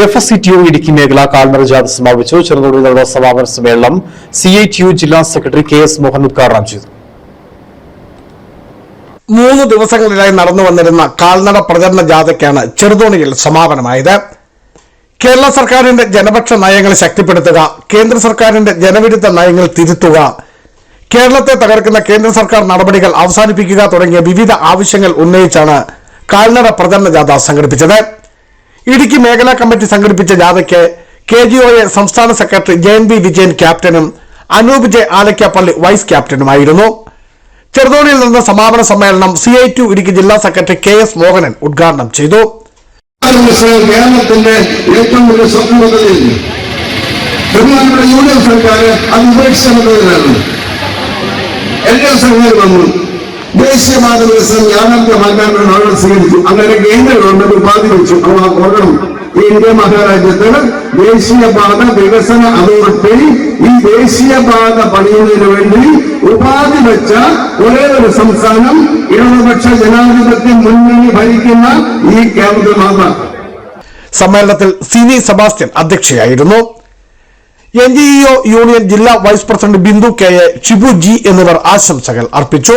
F S C T U Idukki മേഖല കാൽമറ ജാഥ സമാപിച്ചു. ചെറുതോടി നടന്ന സമാപന സമ്മേളനം സി ഐ ടി യു ജില്ലാ സെക്രട്ടറി കെ എസ് മോഹൻ ഉദ്ഘാടനം ചെയ്തു. മൂന്ന് ദിവസങ്ങളിലായി നടന്നു വന്നിരുന്ന കാൽനട പ്രചരണ ജാഥയ്ക്കാണ് ചെറുതോണിയിൽ സമാപനമായത്. കേരള സർക്കാരിന്റെ ജനപക്ഷ നയങ്ങൾ ശക്തിപ്പെടുത്തുക കേന്ദ്ര സർക്കാരിന്റെ ജനവിരുദ്ധ നയങ്ങൾ തിരുത്തുക കേരളത്തെ തകർക്കുന്ന കേന്ദ്ര സർക്കാർ നടപടികൾ അവസാനിപ്പിക്കുക തുടങ്ങിയ വിവിധ ആവശ്യങ്ങൾ ഉന്നയിച്ചാണ് കാൽനട പ്രചരണ ജാഥ സംഘടിപ്പിച്ചത്. ഇടുക്കി മേഖലാ കമ്മിറ്റി സംഘടിപ്പിച്ച ജാഥയ്ക്ക് കെ ജി ഒ എ സംസ്ഥാന സെക്രട്ടറി ജയൻ ബി വിജയൻ ക്യാപ്റ്റനും അനൂപ് ജെ ആലക്കാപ്പള്ളി വൈസ് ക്യാപ്റ്റനുമായിരുന്നു. ചെറുതോണിയിൽ നടന്ന സമാപന സമ്മേളനം സി ഐ ടു ഇടുക്കി ജില്ലാ സെക്രട്ടറി കെ എസ് മോഹനൻ ഉദ്ഘാടനം ചെയ്തു. കേരളത്തിന്റെ ഏറ്റവും വലിയ സ്വപ്നം എൽ ഡി എഫ് സർക്കാർ ദേശീയപാത ദിവസം യാഥാർത്ഥ്യമാക്കാനുള്ള നടപടി സ്വീകരിച്ചു. അങ്ങനെ കേന്ദ്ര ഗവൺമെന്റ് ഉപാധി വെച്ചു. അവ ഓർക്കണം ഇന്ത്യ മഹാരാജ്യത്തിന് ദേശീയപാത വികസന അതോറിറ്റി ഈ ദേശീയപാത പണിയുന്നതിന് വേണ്ടി ഉപാധി വെച്ച ഒരേ ഒരു സംസ്ഥാനം ഇടതുപക്ഷ ജനാധിപത്യ മുന്നണി ഭരിക്കുന്ന ഈ കേരളത്തിൽ മാത്രം സമ്മേളനത്തിൽ സിനി സെബാസ്റ്റ്യൻ അധ്യക്ഷയായിരുന്നു. എൻ ജി ഒ യൂണിയൻ ജില്ലാ vice president Bindu K A Shibu G എന്നിവർ ആശംസകൾ അർപ്പിച്ചു.